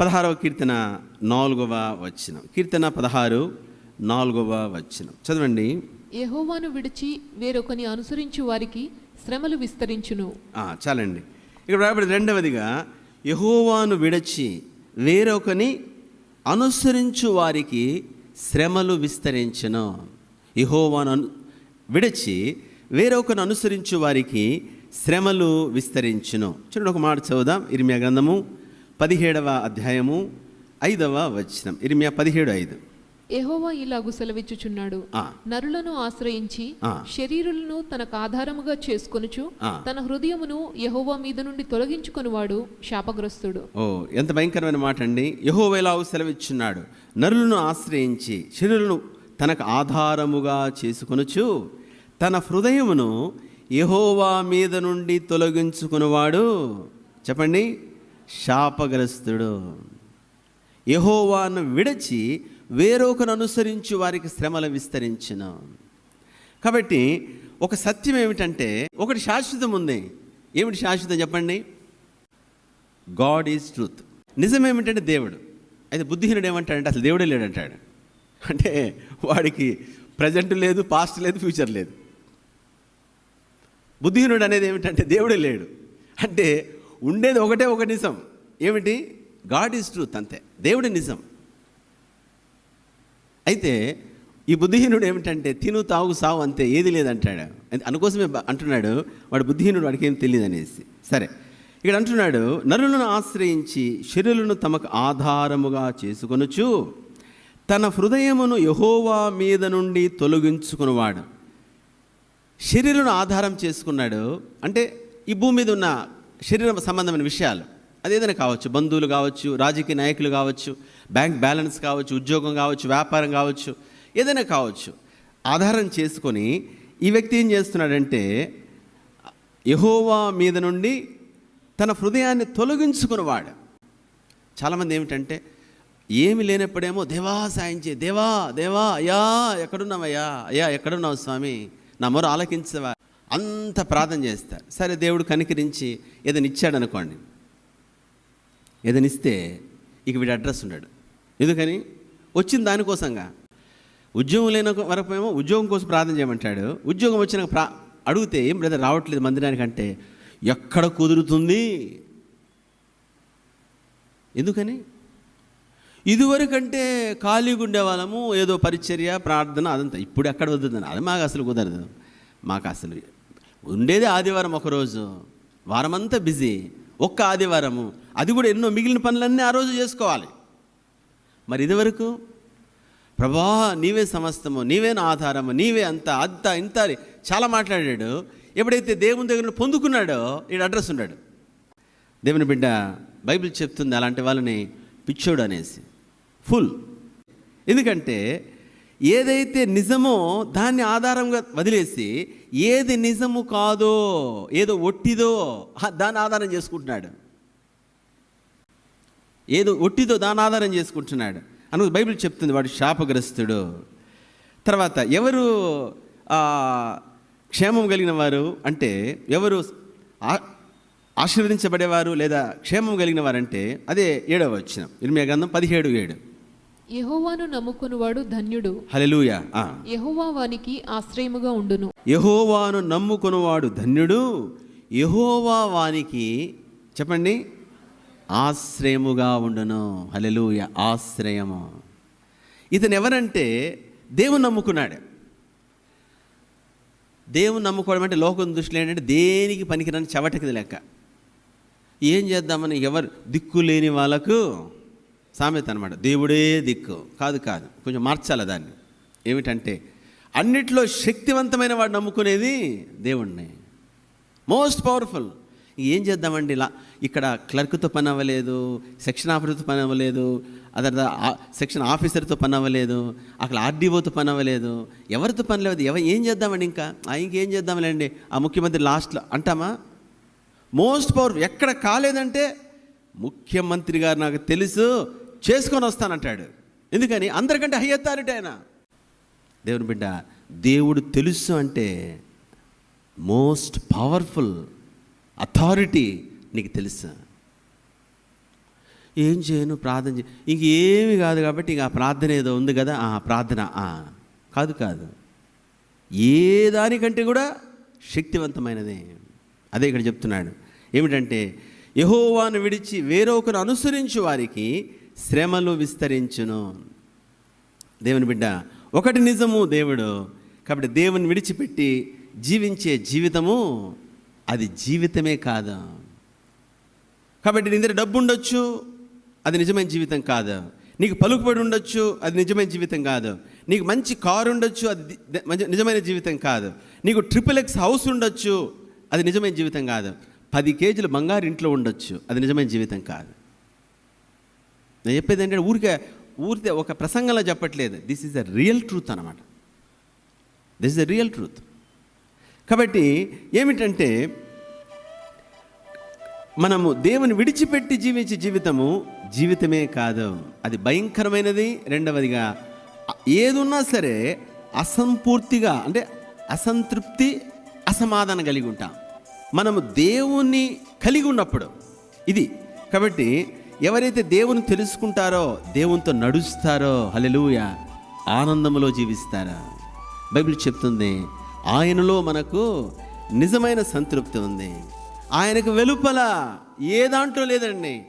పదహారవ కీర్తన నాలుగవ వచనం. కీర్తన పదహారు నాలుగవ వచనం. చదవండి. యెహోవాను విడిచి వేరొకని అనుసరించు వారికి శ్రమలు విస్తరించును. చాలండి. ఇక్కడ రాబడి రెండవదిగా యహోవాను విడచి వేరొకని అనుసరించు వారికి శ్రమలు విస్తరించను. యహోవాను విడచి వేరొకను అనుసరించు వారికి శ్రమలు విస్తరించును. చూడండి ఒక మాట చదువుదాం. ఇరిమియా గ్రంథము పదిహేడవ అధ్యాయము ఐదవ వచనం. ఇరిమియా పదిహేడు ఐదు. యెహోవా ఇలాగు సెలవిచ్చుచున్నాడు. నరులను ఆశ్రయించి. శరీరులను తనకు ఆధారముగా చేసుకొనుచు. తన హృదయమును యెహోవా మీద నుండి తొలగించుకొనివాడు శాపగ్రస్తుడు. ఓ ఎంత భయంకరమైన మాట అండి యహోవేలావు సెలవిచ్చున్నాడు. నరులను ఆశ్రయించి శరీరులను తనకు ఆధారముగా చేసుకొనుచు తన హృదయమును యహోవా మీద నుండి తొలగించుకునివాడు. చెప్పండి. శాపగ్రస్తుడు. యహోవాను విడచి వేరొకను అనుసరించి వారికి శ్రమలు విస్తరించిన. కాబట్టి ఒక సత్యం ఏమిటంటే ఒకటి శాశ్వతం ఉంది. ఏమిటి శాశ్వతం చెప్పండి? God is truth. నిజం ఏమిటంటే దేవుడు. అయితే బుద్ధిహీనుడు ఏమంటాడంటే అసలు దేవుడే లేడంటాడు. అంటే వాడికి ప్రజెంట్ లేదు పాస్ట్ లేదు ఫ్యూచర్ లేదు. బుద్ధిహీనుడు అనేది ఏమిటంటే దేవుడే లేడు. అంటే ఉండేది ఒకటే ఒక నిజం. ఏమిటి? గాడ్ ఈజ్ ట్రూత్ అంతే. దేవుడి నిజం. అయితే ఈ బుద్ధిహీనుడు ఏమిటంటే తిను తాగు సావు అంతే ఏది లేదంటాడు. అందుకోసమే అంటున్నాడు వాడు బుద్ధిహీనుడు వాడికి ఏం తెలియదు అనేసి సరే. ఇక్కడ అంటున్నాడు నరులను ఆశ్రయించి శరీరులను తమకు ఆధారముగా చేసుకొనుచు తన హృదయమును యహోవా మీద నుండి తొలగించుకునివాడు. శరీరును ఆధారం చేసుకున్నాడు. అంటే ఈ భూమి మీద ఉన్న శరీర సంబంధమైన విషయాలు. అదేదైనా కావచ్చు. బంధువులు కావచ్చు రాజకీయ నాయకులు కావచ్చు బ్యాంక్ బ్యాలెన్స్ కావచ్చు ఉద్యోగం కావచ్చు వ్యాపారం కావచ్చు ఏదైనా కావచ్చు. ఆధారం చేసుకొని ఈ వ్యక్తి ఏం చేస్తున్నాడంటే యహోవా మీద నుండి తన హృదయాన్ని తొలగించుకున్నవాడు. చాలామంది ఏమిటంటే ఏమి లేనప్పుడేమో దేవా సాయించే దేవా దేవా అయ్యా ఎక్కడున్నావయ్యా అయ్యా ఎక్కడున్నావు స్వామి నా మొర ఆలకించవా? అంత ప్రార్థన చేస్తారు సరే దేవుడు కనికరించి ఏదైనా ఇచ్చాడు అనుకోండి ఏదైనా ఇస్తే ఇక వీడి అడ్రస్ ఉన్నాడు ఎందుకని? వచ్చిన దానికోసంగా. ఉద్యోగం లేని వరకు ఏమో ఉద్యోగం కోసం ప్రార్థన చేయమంటాడు. ఉద్యోగం వచ్చిన ప్రా అడిగితే ఏం బ్రదర్ రావట్లేదు మందిరానికి అంటే ఎక్కడ కుదురుతుంది? ఎందుకని? ఇదివరకంటే ఖాళీగా ఉండేవాళ్ళము ఏదో పరిచర్య ప్రార్థన అదంతా. ఇప్పుడు ఎక్కడ వద్దుందని అది మాకు అసలు కుదరదు. మాకు అసలు ఉండేది ఆదివారం ఒకరోజు. వారమంతా బిజీ. ఒక్క ఆదివారము. అది కూడా ఎన్నో మిగిలిన పనులన్నీ ఆ రోజు చేసుకోవాలి. మరి ఇదివరకు? ప్రభా నీవే సమస్తము నీవే నా ఆధారము నీవే అంత అంత ఇంత చాలా మాట్లాడాడు. ఎప్పుడైతే దేవుని దగ్గర పొందుకున్నాడో ఈడు అడ్రస్ ఉన్నాడు. దేవుని బిడ్డ బైబిల్ చెప్తుంది అలాంటి వాళ్ళని పిచ్చోడు అనేసి. ఫుల్. ఎందుకంటే ఏదైతే నిజమో దాన్ని ఆధారంగా వదిలేసి ఏది నిజము కాదో ఏదో ఒట్టిదో దాని దాన్ని ఆధారం చేసుకుంటున్నాడు. ఏదో ఒట్టిదో దాని ఆధారం చేసుకుంటున్నాడు. అని బైబిల్ చెప్తుంది వాడు శాపగ్రస్తుడు. తర్వాత ఎవరు క్షేమం కలిగిన వారు అంటే ఎవరు ఆ- ఆశీర్వదించబడేవారు లేదా క్షేమం కలిగిన వారంటే అదే ఏడవ వచ్చిన ఇరిమియా గ్రంథం పదిహేడు ఏడు. యెహోవాను నమ్ముకునివాడు ధన్యుడు. హలెలూయా ఆ. యెహోవా వానికి ఆశ్రయముగా ఉండును. యహోవాను నమ్ముకున్నవాడు ధన్యుడు. యహోవా వానికి చెప్పండి. ఆశ్రయముగా ఉండును. హలెలూయ ఆశ్రయము. ఇతను ఎవరంటే దేవుని నమ్ముకున్నాడు. దేవుని నమ్ముకోవడం అంటే లోకం దృష్టిలో ఏంటంటే దేనికి పనికిరాని చవటకి లెక్క. ఏం చేద్దామని ఎవరు దిక్కు లేని వాళ్ళకు సామెత అనమాట దేవుడే దిక్కు. కాదు కాదు. కొంచెం మార్చాలి దాన్ని? ఏమిటంటే అన్నిట్లో శక్తివంతమైన వాడు నమ్ముకునేది దేవుణ్ణి. Most powerful. ఏం చేద్దామండి ఇలా? ఇక్కడ క్లర్క్తో పని అవ్వలేదు సెక్షన్ ఆఫీసర్తో పని అవ్వలేదు అదర్ సెక్షన్ ఆఫీసర్తో పని అవ్వలేదు అక్కడ ఆర్డీఓతో పని అవ్వలేదు ఎవరితో పని లేదు ఎవ ఏం చేద్దామండి ఇంకా? ఇంకేం చేద్దాంలేండి? ఆ ముఖ్యమంత్రి లాస్ట్లో అంటామా? మోస్ట్ పవర్ ఎక్కడ కాలేదంటే ముఖ్యమంత్రి గారు నాకు తెలుసు చేసుకొని వస్తానంటాడు. ఎందుకని? అందరికంటే హై అథారిటీ ఆయన. దేవుని బిడ్డ దేవుడు తెలుసు అంటే మోస్ట్ పవర్ఫుల్ అథారిటీ నీకు తెలుసు. ఏం చేయను? ప్రార్థన చే ఇంకేమి కాదు కాబట్టి ఇంక ఆ ప్రార్థన ఏదో ఉంది కదా ఆ ప్రార్థన కాదు కాదు. ఏ దానికంటే కూడా శక్తివంతమైనదే. అదే ఇక్కడ చెప్తున్నాడు. ఏమిటంటే యహోవాను విడిచి వేరొకరు అనుసరించు వారికి శ్రమలు విస్తరించును. దేవుని బిడ్డ ఒకటి నిజము దేవుడు కాబట్టి దేవుని విడిచిపెట్టి జీవించే జీవితము అది జీవితమే కాదు. కాబట్టి నీ దగ్గర డబ్బు ఉండొచ్చు అది నిజమైన జీవితం కాదు. నీకు పలుకుబడి ఉండొచ్చు అది నిజమైన జీవితం కాదు. నీకు మంచి కారు ఉండొచ్చు అది నిజమైన జీవితం కాదు. నీకు ట్రిపుల్ ఎక్స్ హౌస్ ఉండొచ్చు అది నిజమైన జీవితం కాదు. పది కేజీలు బంగారు ఇంట్లో ఉండొచ్చు అది నిజమైన జీవితం కాదు. నేను చెప్పేది ఏంటంటే ఊరికే ఊరితే ఒక ప్రసంగంలో చెప్పట్లేదు. This is a real truth అనమాట this is the real truth కాబట్టి ఏమిటంటే మనము దేవుని విడిచిపెట్టి జీవించే జీవితము జీవితమే కాదు. అది భయంకరమైనది. రెండవదిగా ఏదున్నా సరే అసంపూర్తిగా అంటే అసంతృప్తి అసమాధానం కలిగి ఉంటాం. మనము దేవుణ్ణి కలిగి ఉన్నప్పుడు ఇది. కాబట్టి ఎవరైతే దేవుని తెలుసుకుంటారో దేవునితో నడుస్తారో హల్లెలూయా ఆనందములో జీవిస్తారా? బైబిల్ చెప్తుంది ఆయనలో మనకు నిజమైన సంతృప్తి ఉంది. ఆయనకు వెలుపల ఏ దాంట్లో లేదండి.